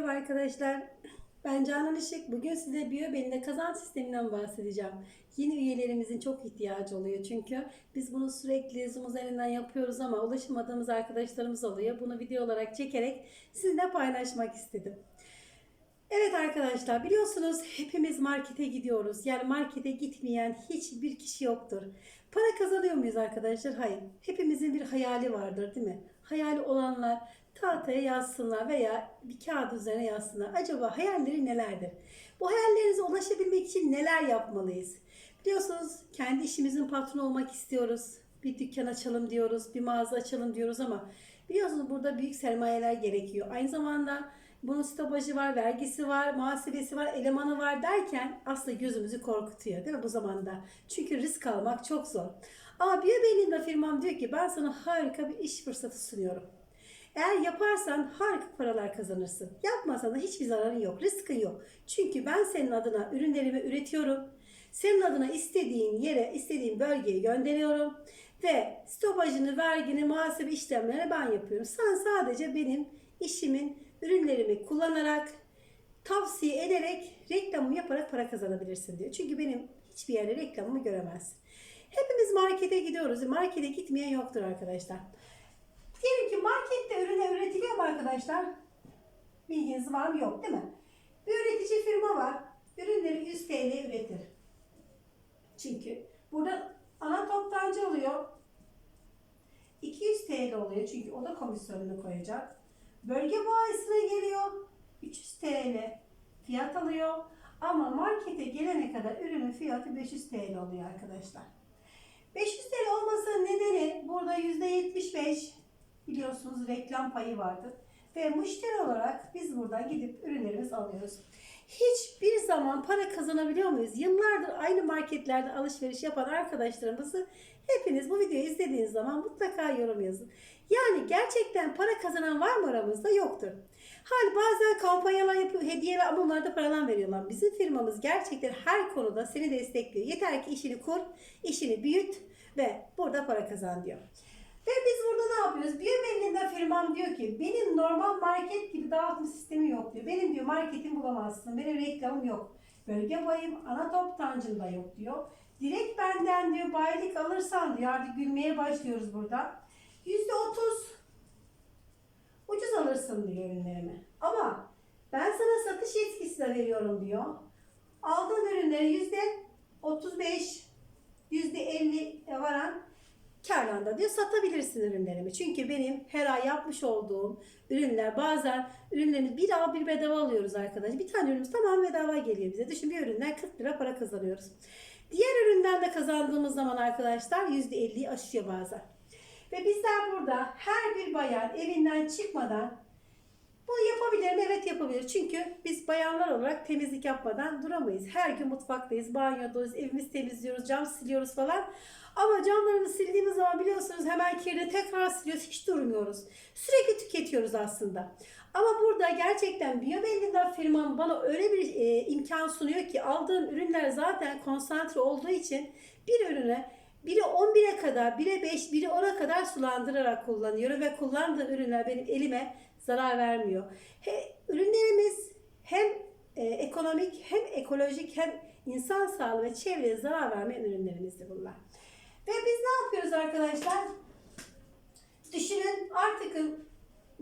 Merhaba arkadaşlar. Ben Canan Işık. Bugün size BioBelinde kazanç sisteminden bahsedeceğim. Yeni üyelerimizin çok ihtiyacı oluyor çünkü biz bunu sürekli Zoom üzerinden yapıyoruz ama ulaşamadığımız arkadaşlarımız oluyor. Bunu video olarak çekerek sizinle paylaşmak istedim. Evet arkadaşlar biliyorsunuz hepimiz markete gidiyoruz. Yani markete gitmeyen hiçbir kişi yoktur. Para kazanıyor muyuz arkadaşlar? Hayır. Hepimizin bir hayali vardır değil mi? Hayali olanlar tahtaya yazsınlar veya bir kağıt üzerine yazsınlar. Acaba hayalleri nelerdir? Bu hayallerinize ulaşabilmek için neler yapmalıyız? Biliyorsunuz kendi işimizin patronu olmak istiyoruz. Bir dükkan açalım diyoruz, bir mağaza açalım diyoruz ama biliyorsunuz burada büyük sermayeler gerekiyor. Aynı zamanda bunun stopajı var, vergisi var, muhasebesi var, elemanı var derken aslında gözümüzü korkutuyor değil mi bu zamanda? Çünkü risk almak çok zor. Ama BioBellinda firmam diyor ki ben sana harika bir iş fırsatı sunuyorum. Eğer yaparsan harika paralar kazanırsın. Yapmasan da hiçbir zararın yok, riskin yok. Çünkü ben senin adına ürünlerimi üretiyorum. Senin adına istediğin yere, istediğin bölgeye gönderiyorum. Ve stopajını, vergini, muhasebe işlemlerini ben yapıyorum. Sen sadece benim işimin ürünlerimi kullanarak, tavsiye ederek, reklamımı yaparak para kazanabilirsin diyor. Çünkü benim hiçbir yerde reklamımı göremezsin. Hepimiz markete gidiyoruz. Markete gitmeyen yoktur arkadaşlar. Markette ürüne üretiliyor mu arkadaşlar? Bilginiz var mı? Yok değil mi? Bir üretici firma var. Ürünleri 100 TL üretir. Çünkü burada ana toptancı oluyor. 200 TL oluyor çünkü o da komisyonunu koyacak. Bölge bayisine geliyor. 300 TL fiyat alıyor. Ama markete gelene kadar ürünün fiyatı 500 TL oluyor arkadaşlar. 500 TL olmasının nedeni burada %75 biliyorsunuz reklam payı vardır. Ve müşteri olarak biz buradan gidip ürünlerimizi alıyoruz. Hiçbir zaman para kazanabiliyor muyuz? Yıllardır aynı marketlerde alışveriş yapan arkadaşlarımızı hepiniz bu videoyu izlediğiniz zaman mutlaka yorum yazın. Yani gerçekten para kazanan var mı aramızda? Yoktur. Hani bazen kampanyalar yapıyor, hediyeler ama onlar da paralan veriyorlar. Bizim firmamız gerçekten her konuda seni destekliyor. Yeter ki işini kur, işini büyüt ve burada para kazan diyor. Ve biz yapıyoruz? BioBellinda firmam diyor ki benim normal market gibi dağıtım sistemi yok diyor. Benim diyor marketim bulamazsın. Benim reklamım yok. Bölge bayım ana toptancım da yok diyor. Direkt benden diyor bayilik alırsan diyor artık gülmeye başlıyoruz burada. Yüzde otuz ucuz alırsın diyor ürünlerimi. Ama ben sana satış yetkisi de veriyorum diyor. Aldığın ürünleri yüzde otuz beş, yüzde elli varan karlanda diyor satabilirsin ürünlerimi. Çünkü benim her ay yapmış olduğum ürünler bazen ürünlerimiz bir al bir bedava alıyoruz arkadaş. Bir tane ürünümüz tamam bedava geliyor bize. Düşün bir üründen 40 lira para kazanıyoruz. Diğer üründen de kazandığımız zaman arkadaşlar %50'yi aşıyor bazen. Ve bizler burada her bir bayan evinden çıkmadan bunu yapabilir mi? Evet yapabilir. Çünkü biz bayanlar olarak temizlik yapmadan duramayız. Her gün mutfaktayız, banyodayız, evimizi temizliyoruz, cam siliyoruz falan. Ama camlarımızı sildiğimiz zaman biliyorsunuz hemen kirli tekrar siliyoruz, hiç durmuyoruz. Sürekli tüketiyoruz aslında. Ama burada gerçekten BioBellinda firmam bana öyle bir e, imkan sunuyor ki aldığım ürünler zaten konsantre olduğu için bir ürüne biri 11'e kadar, biri 5, biri 10'a kadar sulandırarak kullanıyorum ve kullandığım ürünler benim elime zarar vermiyor. He, ürünlerimiz hem e, ekonomik hem ekolojik hem insan sağlığı ve çevreye zarar vermeyen ürünlerimizdir bunlar. Ve biz ne yapıyoruz arkadaşlar? Düşünün artık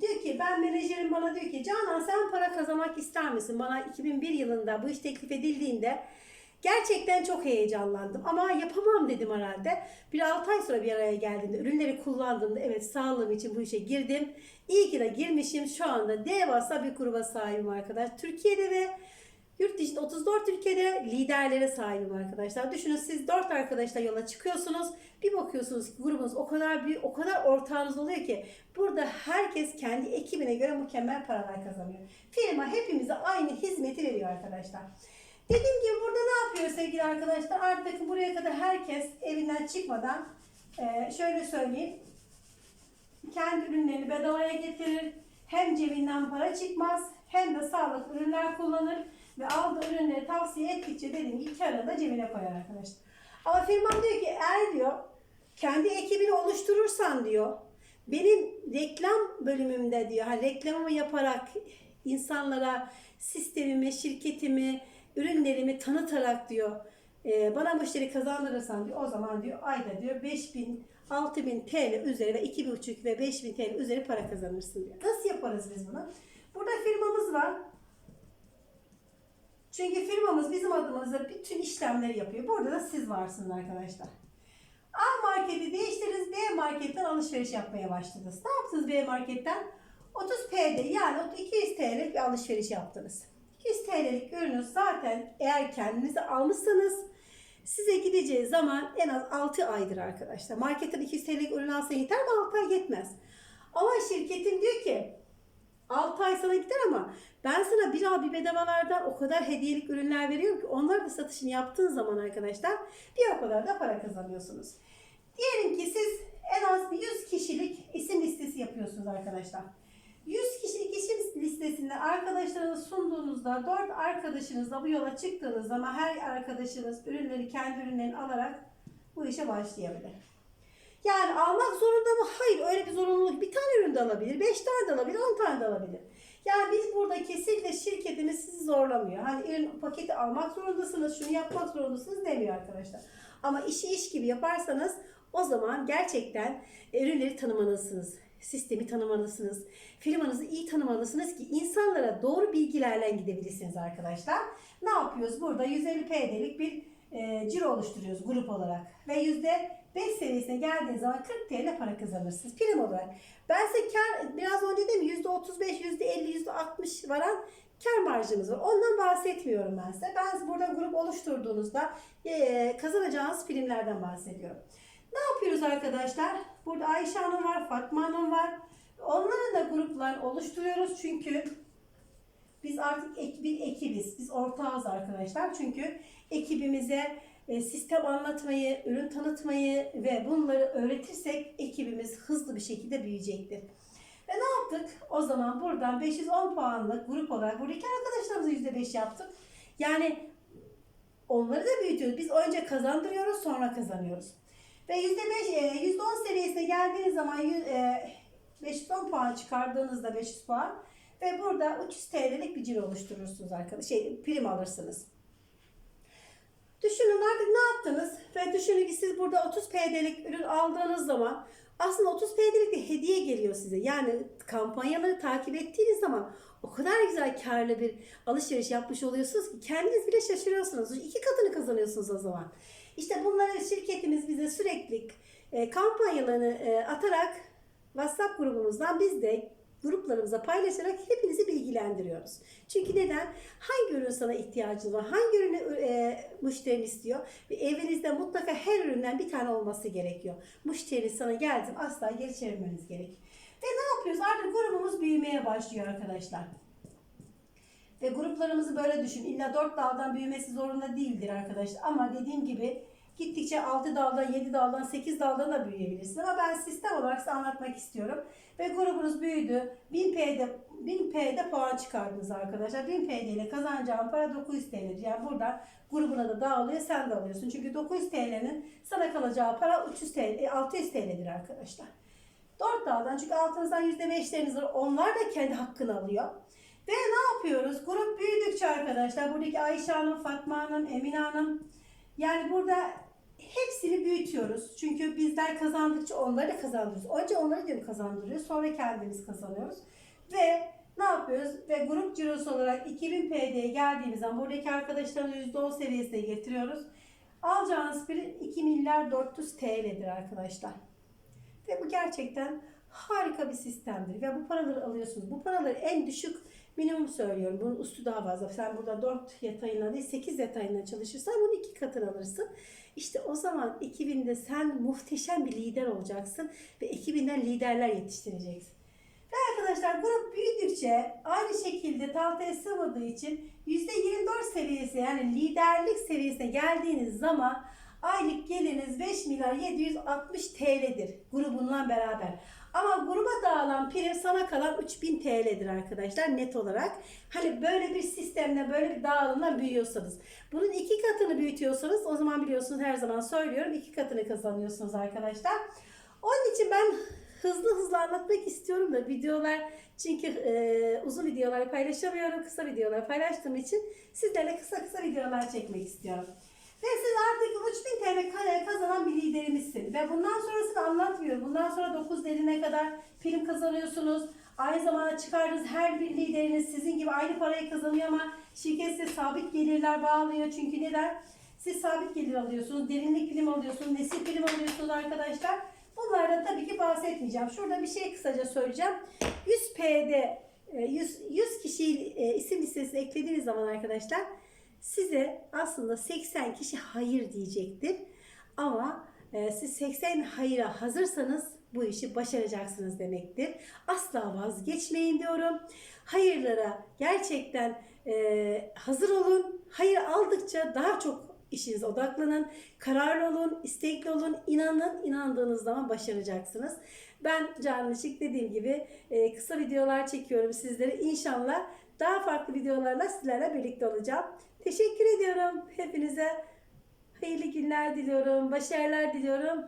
diyor ki ben menajerim bana diyor ki Canan sen para kazanmak ister misin? Bana 2001 yılında bu iş teklif edildiğinde gerçekten çok heyecanlandım ama yapamam dedim herhalde. Bir 6 ay sonra bir araya geldiğimde ürünleri kullandığımda evet sağlığım için bu işe girdim. İyi ki de girmişim. Şu anda devasa bir gruba sahibim arkadaş. Türkiye'de ve Yurt dışında 34 ülkede liderlere sahibim arkadaşlar. Düşünün siz 4 arkadaşla yola çıkıyorsunuz. Bir bakıyorsunuz ki grubunuz o kadar büyük, o kadar ortağınız oluyor ki burada herkes kendi ekibine göre mükemmel paralar kazanıyor. Firma hepimize aynı hizmeti veriyor arkadaşlar. Dediğim gibi burada ne yapıyor sevgili arkadaşlar? Artık buraya kadar herkes evinden çıkmadan e, şöyle söyleyeyim. Kendi ürünlerini bedavaya getirir. Hem cebinden para çıkmaz hem de sağlıklı ürünler kullanır ve aldığı ürünleri tavsiye ettikçe dediğim gibi karını da cebine koyar arkadaşlar. Ama firmam diyor ki eğer diyor kendi ekibini oluşturursan diyor benim reklam bölümümde diyor hani reklamımı yaparak insanlara sistemimi, şirketimi, ürünlerimi tanıtarak diyor e, bana müşteri kazandırırsan diyor o zaman diyor ayda diyor 5000 6000 TL üzeri ve 2,5 ve 5000 TL üzeri para kazanırsın diyor. Nasıl yaparız biz bunu? Burada firmamız var. Çünkü firmamız bizim adımıza bütün işlemleri yapıyor. Burada da siz varsınız arkadaşlar. A marketi değiştiririz. B marketten alışveriş yapmaya başladınız. Ne yaptınız B marketten? 30 PD yani 200 TL'lik bir alışveriş yaptınız. 200 TL'lik ürünü zaten eğer kendinize almışsanız size gideceği zaman en az 6 aydır arkadaşlar. Marketten 200 TL'lik ürün alsa yeter mi? 6 ay yetmez. Ama şirketin diyor ki 6 ay sana gider ama ben sana bir al bir bedavalardan o kadar hediyelik ürünler veriyorum ki onlar da satışını yaptığın zaman arkadaşlar bir o kadar da para kazanıyorsunuz. Diyelim ki siz en az bir 100 kişilik isim listesi yapıyorsunuz arkadaşlar. 100 kişilik isim listesinde arkadaşlarınız sunduğunuzda 4 arkadaşınızla bu yola çıktığınız zaman her arkadaşınız ürünleri kendi ürünlerini alarak bu işe başlayabilir. Yani almak zorunda mı? Hayır öyle bir zorunluluk. Bir tane ürün de alabilir, beş tane de alabilir, on tane de alabilir. Yani biz burada kesinlikle şirketimiz sizi zorlamıyor. Hani ürün paketi almak zorundasınız, şunu yapmak zorundasınız demiyor arkadaşlar. Ama işi iş gibi yaparsanız o zaman gerçekten ürünleri tanımalısınız. Sistemi tanımalısınız. Firmanızı iyi tanımalısınız ki insanlara doğru bilgilerle gidebilirsiniz arkadaşlar. Ne yapıyoruz? Burada 150 PD'lik bir e, ciro oluşturuyoruz grup olarak. Ve yüzde 5 seviyesine geldiğiniz zaman 40 TL para kazanırsınız prim olarak. Ben size kar, biraz önce dedim yüzde 35, yüzde 50, yüzde 60 varan kar marjımız var. Ondan bahsetmiyorum ben size. Ben burada grup oluşturduğunuzda e, kazanacağınız primlerden bahsediyorum. Ne yapıyoruz arkadaşlar? Burada Ayşe Hanım var, Fatma Hanım var. Onlara da gruplar oluşturuyoruz çünkü biz artık ek, bir ekibiz. Biz ortağız arkadaşlar. Çünkü ekibimize e, sistem anlatmayı, ürün tanıtmayı ve bunları öğretirsek ekibimiz hızlı bir şekilde büyüyecektir. Ve ne yaptık? O zaman buradan 510 puanlık grup olarak buradaki arkadaşlarımıza %5 yaptık. Yani onları da büyütüyoruz. Biz önce kazandırıyoruz sonra kazanıyoruz. Ve %5, e, %10 seviyesine geldiğiniz zaman yü- e, 510 puan çıkardığınızda 500 puan ve burada 300 TL'lik bir ciro oluşturursunuz arkadaşlar. Şey, prim alırsınız. Düşünün artık ne yaptınız? Ve düşünün ki siz burada 30 PD'lik ürün aldığınız zaman aslında 30 PD'lik de hediye geliyor size. Yani kampanyaları takip ettiğiniz zaman o kadar güzel karlı bir alışveriş yapmış oluyorsunuz ki kendiniz bile şaşırıyorsunuz. İki katını kazanıyorsunuz o zaman. İşte bunları şirketimiz bize sürekli e, kampanyalarını e, atarak WhatsApp grubumuzdan biz de gruplarımıza paylaşarak hepinizi bilgilendiriyoruz. Çünkü neden? Hangi ürün sana ihtiyacın var? Hangi ürünü e, müşterin istiyor? Ve evinizde mutlaka her üründen bir tane olması gerekiyor. Müşteri sana geldi asla geri çevirmeniz gerek. Ve ne yapıyoruz? Artık grubumuz büyümeye başlıyor arkadaşlar. Ve gruplarımızı böyle düşün. İlla 4 daldan büyümesi zorunda değildir arkadaşlar. Ama dediğim gibi gittikçe 6 daldan, 7 daldan, 8 daldan da büyüyebilirsiniz. Ama ben sistem olarak size anlatmak istiyorum. Ve grubunuz büyüdü. 1000 P'de 1000 P'de puan çıkardınız arkadaşlar. 1000 PD ile kazanacağın para 900 TL'dir. Yani buradan grubuna da dağılıyor, sen de alıyorsun. Çünkü 900 TL'nin sana kalacağı para 300 TL, 600 TL'dir arkadaşlar. 4 daldan çünkü altınızdan %5'leriniz var. Onlar da kendi hakkını alıyor. Ve ne yapıyoruz? Grup büyüdükçe arkadaşlar buradaki Ayşe Hanım, Fatma Hanım, Emine Hanım yani burada hepsini büyütüyoruz. Çünkü bizler kazandıkça onları da kazandırıyoruz. Önce onları diyorum kazandırıyoruz. Sonra kendimiz kazanıyoruz. Ve ne yapıyoruz? Ve grup cirosu olarak 2000 PD'ye geldiğimiz zaman buradaki arkadaşlarımızı %10 seviyesine getiriyoruz. Alacağınız bir 2 milyar 400 TL'dir arkadaşlar. Ve bu gerçekten harika bir sistemdir. Ve bu paraları alıyorsunuz. Bu paraları en düşük minimum söylüyorum. Bunun üstü daha fazla. Sen burada 4 yatayına değil 8 yatayına çalışırsan bunun iki katını alırsın. İşte o zaman 2000'de sen muhteşem bir lider olacaksın ve 2000'den liderler yetiştireceksin. Ve arkadaşlar grup büyüdükçe aynı şekilde tahtaya sığmadığı için %24 seviyesi yani liderlik seviyesine geldiğiniz zaman aylık geliriniz 5 milyar 760 TL'dir grubunla beraber. Ama gruba dağılan prim sana kalan 3000 TL'dir arkadaşlar net olarak. Hani böyle bir sistemle böyle bir dağılımla büyüyorsanız. Bunun iki katını büyütüyorsanız o zaman biliyorsunuz her zaman söylüyorum iki katını kazanıyorsunuz arkadaşlar. Onun için ben hızlı hızlı anlatmak istiyorum da videolar çünkü e, uzun videolar paylaşamıyorum. Kısa videolar paylaştığım için sizlerle kısa kısa videolar çekmek istiyorum. Ve siz artık 3000 TL kare kazanan bir liderimizsin. Ve bundan sonrasını anlatmıyorum. Bundan sonra 9 derine kadar prim kazanıyorsunuz. Aynı zamanda çıkardığınız her bir lideriniz sizin gibi aynı parayı kazanıyor ama şirket size sabit gelirler bağlıyor. Çünkü neden? Siz sabit gelir alıyorsunuz, derinlik prim alıyorsunuz, nesil prim alıyorsunuz arkadaşlar. Bunlardan tabii ki bahsetmeyeceğim. Şurada bir şey kısaca söyleyeceğim. 100P'de e, 100, 100 kişiyi e, isim listesine eklediğiniz zaman arkadaşlar size aslında 80 kişi hayır diyecektir. Ama e, siz 80 hayıra hazırsanız bu işi başaracaksınız demektir. Asla vazgeçmeyin diyorum. Hayırlara gerçekten e, hazır olun. Hayır aldıkça daha çok işinize odaklanın. Kararlı olun, istekli olun, inanın. İnandığınız zaman başaracaksınız. Ben Işık dediğim gibi e, kısa videolar çekiyorum sizlere. İnşallah daha farklı videolarla sizlerle birlikte olacağım. Teşekkür ediyorum. Hepinize hayırlı günler diliyorum. Başarılar diliyorum.